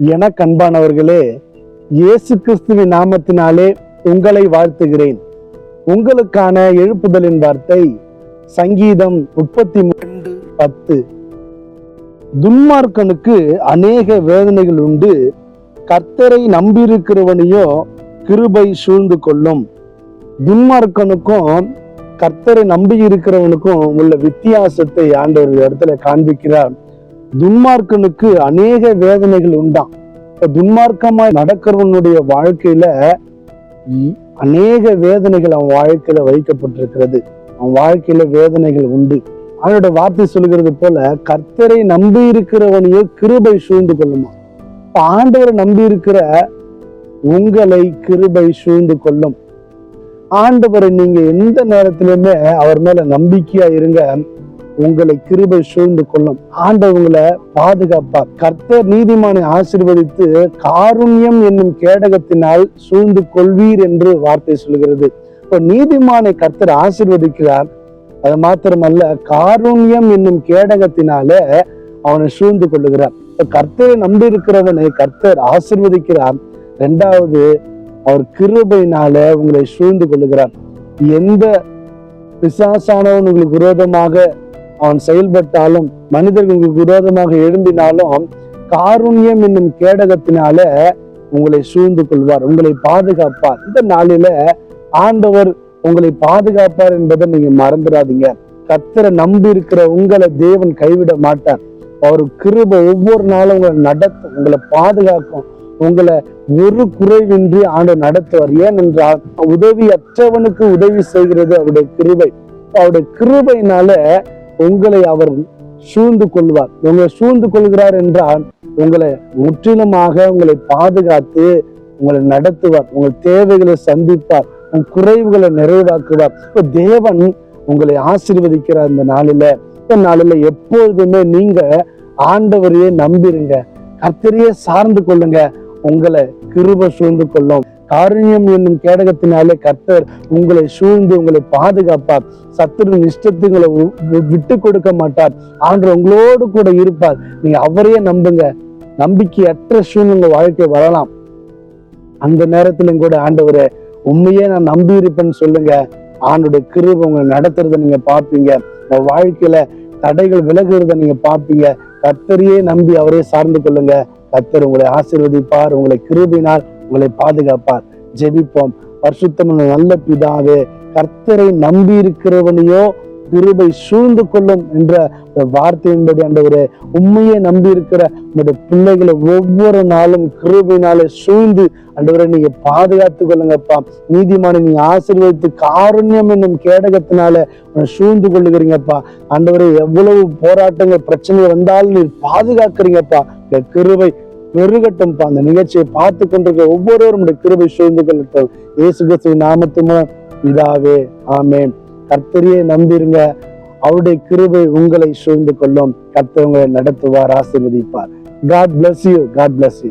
எனக்கு அன்பானவர்களே இயேசு கிறிஸ்துவின் நாமத்தினாலே உங்களை வாழ்த்துகிறேன். உங்களுக்கான எழுப்புதலின் வார்த்தை சங்கீதம் முப்பத்தி மூன்று பத்து. துன்மார்க்கனுக்கு அநேக வேதனைகள் உண்டு. கர்த்தரை நம்பியிருக்கிறவனையோ கிருபை சூழ்ந்து கொள்ளும். துன்மார்க்கனுக்கும் கர்த்தரை நம்பி இருக்கிறவனுக்கும் உள்ள வித்தியாசத்தை ஆண்டவர் இடத்துல காண்பிக்கிறார். துன்மார்க்கனுக்கு அநேக வேதனைகள் உண்டாம். துன்மார்க்கமாய் நடக்கிறவனுடைய வாழ்க்கையில அநேக வேதனைகள் அவன் வாழ்க்கையில வைக்கப்பட்டிருக்கிறது. அவன் வாழ்க்கையில வேதனைகள் உண்டு. அவனோட வார்த்தை சொல்கிறது போல கர்த்தரை நம்பி இருக்கிறவனையோ கிருபை சூழ்ந்து கொள்ளுமா? இப்ப ஆண்டவரை நம்பி இருக்கிற உங்களை கிருபை சூழ்ந்து கொள்ளும். ஆண்டவரை நீங்க எந்த நேரத்திலுமே அவர் மேல நம்பிக்கையா இருங்க. உங்களை கிருபை சூழ்ந்து கொள்ளும். ஆண்டவங்களை பாதுகாப்பார். கர்த்தர் நீதிமானை ஆசிர்வதித்து காருண்யம் என்னும் கேடகத்தினால் சூழ்ந்து கொள்வீர் என்று வார்த்தை சொல்கிறது. இப்போ நீதிமானை கர்த்தர் ஆசிர்வதிக்கிறார். அது மாத்திரமல்ல காருண்யம் என்னும் கேடகத்தினால அவனை சூழ்ந்து கொள்ளுகிறார். இப்போ கர்த்தரை நம்பி இருக்கிறவனை கர்த்தர் ஆசிர்வதிக்கிறார். ரெண்டாவது அவர் கிருபையினால உங்களை சூழ்ந்து கொள்ளுகிறார். எந்த பிசாசானவன் உங்களுக்கு விரோதமாக அவன் செயல்பட்டாலும் மனிதர்கள் விரோதமாக எழும்பினாலும் காருண்யம் என்னும் கேடகத்தினால உங்களை சூழ்ந்து கொள்வார் உங்களை பாதுகாப்பார். இந்த நாளில ஆண்டவர் உங்களை பாதுகாப்பார் என்பதை நீங்க மறந்துடாதீங்க. கத்தரை நம்பி இருக்கிற உங்களை தேவன் கைவிட மாட்டார். அவர் கிருபை ஒவ்வொரு நாளும் உங்களை நடத்தும் உங்களை பாதுகாக்கும் உங்களை ஒரு குறைவின்றி ஆண்டு நடத்துவார். ஏனென்றால் உதவி அற்றவனுக்கு உதவி செய்கிறது அவருடைய கிருபை. அவருடைய கிருபையினால உங்களை அவர் சூழ்ந்து கொள்வார். உங்களை சூழ்ந்து கொள்கிறார் என்றால் உங்களை முற்றிலுமாக உங்களை பாதுகாத்து உங்களை நடத்துவார். உங்கள் தேவைகளை சந்திப்பார். உங்கள் குறைவுகளை நிறைவாக்குவார். இப்போ தேவன் உங்களை ஆசீர்வதிக்கிறார் இந்த நாளில் இந்த நாளில் எப்பொழுதுமே நீங்க ஆண்டவரையே நம்பிருங்க. கர்த்தரையே சார்ந்து கொள்ளுங்க. உங்களை கிருப சூழ்ந்து கொள்ளும். காரண்யம் என்னும் கேடகத்தினாலே கர்த்தர் உங்களை சூழ்ந்து உங்களை பாதுகாப்பார். சத்துருவின் இஷ்டத்தை உங்களை விட்டு கொடுக்க மாட்டார். ஆண்டு உங்களோடு கூட இருப்பார். நீங்க அவரையே நம்புங்க. நம்பிக்கையற்ற சூழ்நிலை உங்க வாழ்க்கை வரலாம். அந்த நேரத்திலும் கூட ஆண்டவரை உண்மையே நான் நம்பி இருப்பேன்னு சொல்லுங்க. ஆண்டுடைய கிருப உங்களை நடத்துறதை நீங்க பார்ப்பீங்க. உங்க வாழ்க்கையில தடைகள் விலகுறத நீங்க பார்ப்பீங்க. கத்தரையே நம்பி அவரே சார்ந்து கொள்ளுங்க. கர்த்தர் உங்களை ஆசீர்வதிப்பார். உங்களை கிருபினால் உங்களை பாதுகாப்பார். ஜெபிப்போம். பரிசுத்தமான நல்ல பிதாவே கர்த்தரை நம்பி இருக்கிறவனையோ கிருபை சூழ்ந்து கொள்ளும் என்ற வார்த்தையின்படி ஆண்டவரே உண்மையை நம்பி இருக்கிற உங்களுடைய பிள்ளைகளை ஒவ்வொரு நாளும் கிருபினாலே சூழ்ந்து ஆண்டவரை நீங்க பாதுகாத்து கொள்ளுங்கப்பா. நீதிமான நீங்க ஆசீர்வதித்து காருண்யம் என்னும் கேடகத்தினால சூழ்ந்து கொள்ளுகிறீங்கப்பா. ஆண்டவரை எவ்வளவு போராட்டங்கள் பிரச்சனை வந்தாலும் நீர் பாதுகாக்கிறீங்கப்பா. இந்த கிருபை பெருகட்டும் அந்த நிகழ்ச்சியை பார்த்து கொண்டிருக்க ஒவ்வொருவரும் கிருபை சூழ்ந்து கொள்ளட்டும். இயேசு கிறிஸ்துவின் நாமத்துமா இதாவே ஆமேன். கர்த்தரையே நம்பிருங்க. அவருடைய கிருபை உங்களை சூழ்ந்து கொள்ளும். கர்த்தவங்களை நடத்துவார் ஆசீர்வதிப்பார். God bless you God bless you